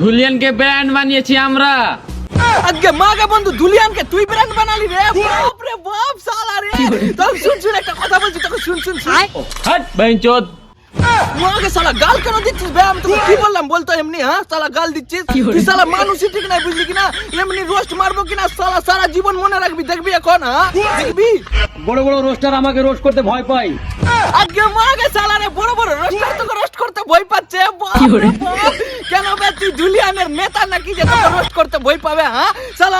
ধুলিয়ানকে brand বানিয়েছি আমরা। আজকে মাগে বন্ধু দুলিয়ানকে তুই ব্র্যান্ড বানালি রে। বাপ রে। বাপ সালা রে তোর শুন শুন একটা কথা বলছি তোকে শুন শুন শুন হাট বেঞ্চোদ। মাকে সালা গাল কেন দিচ্ছিস বে? আমি তোকে কি বললাম বলতো এমনি হ্যাঁ? সালা গাল দিচ্ছিস? তুই সালা মানুষই ঠিক নাই বুঝলি কিনা? এমনি রোস্ট মারবো কিনা? সালা সারা জীবন মনে রাখবি দেখবি এখন হ্যাঁ? দেখবি? বড় বড় রোস্টার আমাকে রোস্ট করতে ভয় পায়। আজকে মাকে সালা রে বড় বড় রোস্টার করতে ভয় পাচ্ছে। কেন বে তুই জুলিয়ানের নেতা নাকি যে তোকে রোস্ট করতে ভয় পাবে হ্যাঁ?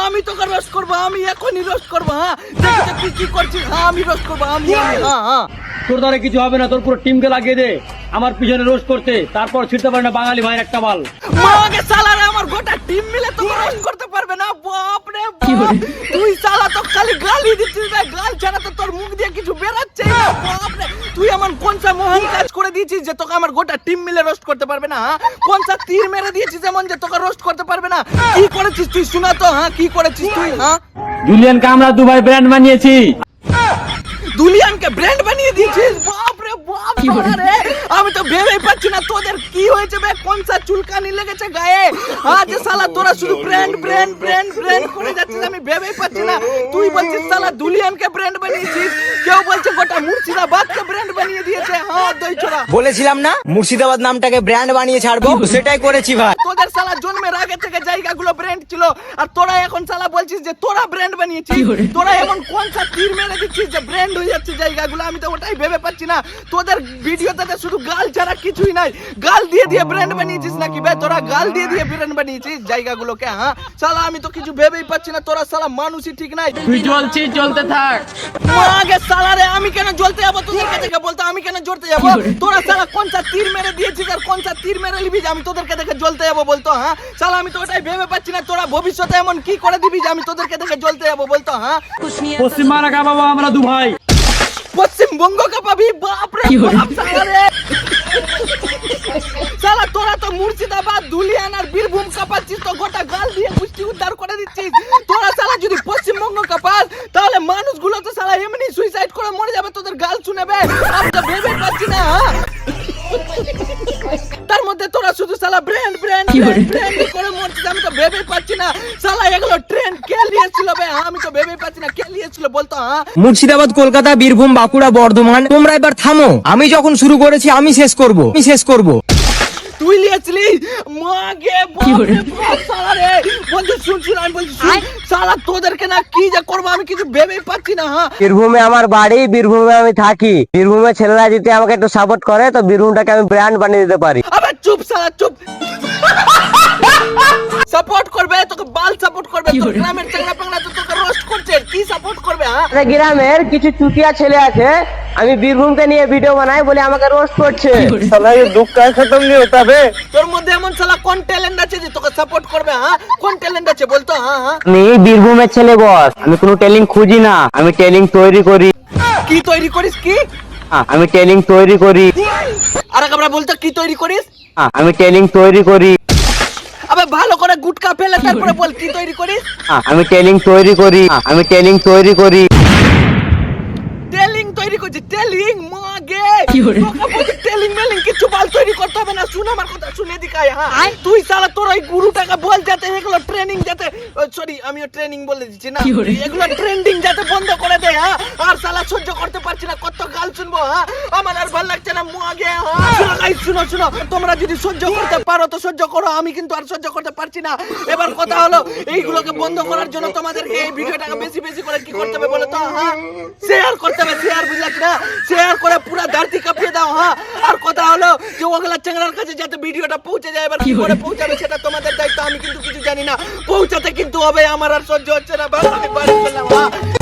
আমি তোকে রোস্ট করব আমি এখনই রোস্ট করব হ্যাঁ? দেখি তুই কি করছিস হ্যাঁ আমি রোস্ট করব আমি হ্যাঁ হ্যাঁ। তোর দ্বারা কিছু হবে না তোর পুরো টিমকে লাগিয়ে দে। আমার পিছনে রোস্ট করতে তারপর ছিড়তে পারে না বাঙালি ভাইয়ের একটা বাল মাকে সালারে আমার গোটা টিম মিলে তোকে রোস্ট করতে পারবে না বাপ রে তুই সালা তো খালি গালি দিচ্ছিস রে গাল ছাড়া তো তোর মুখ দিয়ে কিছু বেরাচ্ছে না বাপ রে। তুই এমন কোন সা মহান কাজ করে দিয়েছিস যে তোকে আমার গোটা টিম মিলে রোস্ট করতে পারবে না হ্যাঁ? কোন সা তীর মেরে দিয়েছিস এমন যে তোকে রোস্ট করতে পারবে না? কি করেছিস তুই? শোনা তো হ্যাঁ? কি করেছিস তুই হ্যাঁ? ধুলিয়ানকে আমরা দুবাই ব্র্যান্ড বানিয়েছি। দুলিয়ানকে ব্র্যান্ড বানিয়ে দিয়েছিস বাপ আমি তো ভেবেই পাচ্ছি না তোদের কি হয়েছে বে? কোন সা চুলকানি লেগেছে গায়ে? আজ সালা তোরা শুধু ব্র্যান্ড ব্র্যান্ড ব্র্যান্ড ব্র্যান্ড করে যাচ্ছিস আমি ভেবেই পাচ্ছি না। তুই বলছিস সালা দুলিয়ানকে ব্র্যান্ড বানিয়েছিস। কেউ বলছে গোটা মুর্শিদাবাদকে ব্র্যান্ড বানিয়ে দিয়েছে। হ্যাঁ দই ছোড়া। বলেছিলাম না? মুর্শিদাবাদ নামটাকে ব্র্যান্ড বানিয়ে ছাড়বো। সেটাই করেছি ভাই। তোদের সালা জন্মের আগে থেকে জায়গাগুলো ব্র্যান্ড ছিল। আর তোরা এখন সালা বলছিস যে তোরা ব্র্যান্ড বানিয়েছিস। তোরা এমন কোন তীর মেরে দিচ্ছিস যে ব্র্যান্ড হয়ে যাচ্ছে জায়গাগুলো? আমি তো ওটাই ভেবে পাচ্ছি না। তোদের ভিডিওতে শুধু গাল ছাড়া কিছুই নাই। গাল দিয়ে দিয়ে ব্র্যান্ড বানিয়েছিস নাকি বে? তোরা গাল দিয়ে দিয়ে ব্র্যান্ড বানিয়েছিস জায়গাগুলোকে হ্যাঁ? সালা আমি তো কিছু ভেবেই পাচ্ছি না। তোরা সালা মানুষই ঠিক নাই। তুই চলছিস চলতে থাক। আগে সালারে আমি কেন জ্বলতে যাব? তোদের কাছে বলতো আমি কেন জ্বলতে যাব? তোরা সালা কোন সা তীর মেরে দিয়েছিস আর কোন সা তীর মেরে যে আমি তোদেরকে দেখে জ্বলতে যাব বলতো হ্যাঁ? সালা আমি তো ওটাই ভেবে পাচ্ছি না তোরা ভবিষ্যতে এমন কি করে দিবি যে আমি তোদেরকে দেখে জ্বলতে যাব? বলতো হ্যাঁ? কাবাবো আমরা দু ভাই। পশ্চিমবঙ্গ কা পাবি বাপ রে সালা তোরা তো মুর্শিদাবাদ বীরভূম কাপাচ্ছিস তো গোটা গাল দিয়ে পুষ্টি উদ্ধার করে দিচ্ছিস। তোরা সালা যদি পশ্চিমবঙ্গ কাপাস তাহলে মানুষগুলো তো সালা এমনি সুইসাইড করে মরে যাবে তোদের গাল শুনেবে। আমি তো ভেবে পাচ্ছি না হ্যাঁ? তার শুধু সালা ব্র্যান্ড ব্র্যান্ড ব্র্যান্ড করে মরছিস আমি তো ভেবে পাচ্ছি না। সালা এগুলো ট্রেন কে নিয়েছিল বে? হ্যাঁ, আমি তো ভেবে পাচ্ছি না কে নিয়েছিল বলতো হ্যাঁ? মুর্শিদাবাদ কলকাতা বীরভূম বাঁকুড়া বর্ধমান তোমরা এবার থামো। আমি যখন শুরু করেছি আমি শেষ করব। আমি শেষ করব। তুই নিয়েছিলি? মাগে বাপ। আমি বলছি শুন, সালা তোদেরকে না কি যে করব আমি কিছু ভেবেই পাচ্ছি না হ্যাঁ? বীরভূমে আমার বাড়ি বীরভূমে আমি থাকি। বীরভূমে ছেলেরা যদি আমাকে একটু সাপোর্ট করে তো বীরভূমটাকে আমি ব্র্যান্ড বানিয়ে দিতে পারি। আবে চুপ সালা চুপ। সাপোর্ট করবে তোকে বাল সাপোর্ট করবে তোর গ্রামের তো তোকে রোস্ট করছে কি সাপোর্ট করবে হ্যাঁ? গ্রামের কিছু চুটিয়া ছেলে আছে আমি বীরভূমকে নিয়ে ভিডিও বানাই বলে আমাকে রোস্ট করছে। দুঃখ খতম নিয়ে হতে হবে তোর মধ্যে এমন সালা কোন ট্যালেন্ট আছে যে তোকে সাপোর্ট করবে হ্যাঁ? কোন ট্যালেন্ট আছে বলতো হ্যাঁ হ্যাঁ? আমি বীরভূমের ছেলে বস আমি কোনো টেলিং খুঁজি না। আমি টেলিং তৈরি করি। কি তৈরি করিস কি? আমি টেলিং তৈরি করি। আর আমরা বলতো কি তৈরি করিস? আমি টেলিং তৈরি করি। আবে ভালো করে গুটকা ফেলে তারপরে বল কি তৈরি করিস? আমি টেলিং তৈরি করি। আমি টেলিং তৈরি করি। টেলিং তোকে বলছি টেলিং মেলিং কিছু বাল তৈরি করতে হবে না। শুন আমার কথা শুনে হ্যাঁ। তুই তোর ওই গুরুটাকে বল যাতে এগুলো ট্রেনিং যাতে সরি ট্রেনিং বলে দিচ্ছি না? এগুলো ট্রেন্ডিং যাতে বন্ধ করে দে হ্যাঁ? আর সালা সহ্য করতে পারছি না কত গাল শুনব হ্যাঁ? আমার আর ভালো লাগছে না মাগে হ্যাঁ? শুনো শুনো তোমরা যদি সহ্য করতে পারো তো সহ্য করো আমি কিন্তু আর সহ্য করতে পারছি না। এবার কথা হলো এইগুলোকে বন্ধ করার জন্য তোমাদেরকে এই ভিডিওটাকে বেশি বেশি করে কি করতে হবে বলো তো হ্যাঁ? শেয়ার করতে হবে শেয়ার বুঝলা কিনা? শেয়ার করে পুরো ধরতি কাঁপিয়ে দাও হ্যাঁ? আর কথা হলো যে ওগুলা চ্যাংড়ার কাছে যাতে ভিডিওটা পৌঁছে যায় এবার কি করে পৌঁছাবে সেটা তোমাদের দায়িত্ব আমি কিন্তু কিছু জানি না। পৌঁছাতে কিন্তু হবে আমার আর সহ্য হচ্ছে না। বাবা আমি বাড়ি চললাম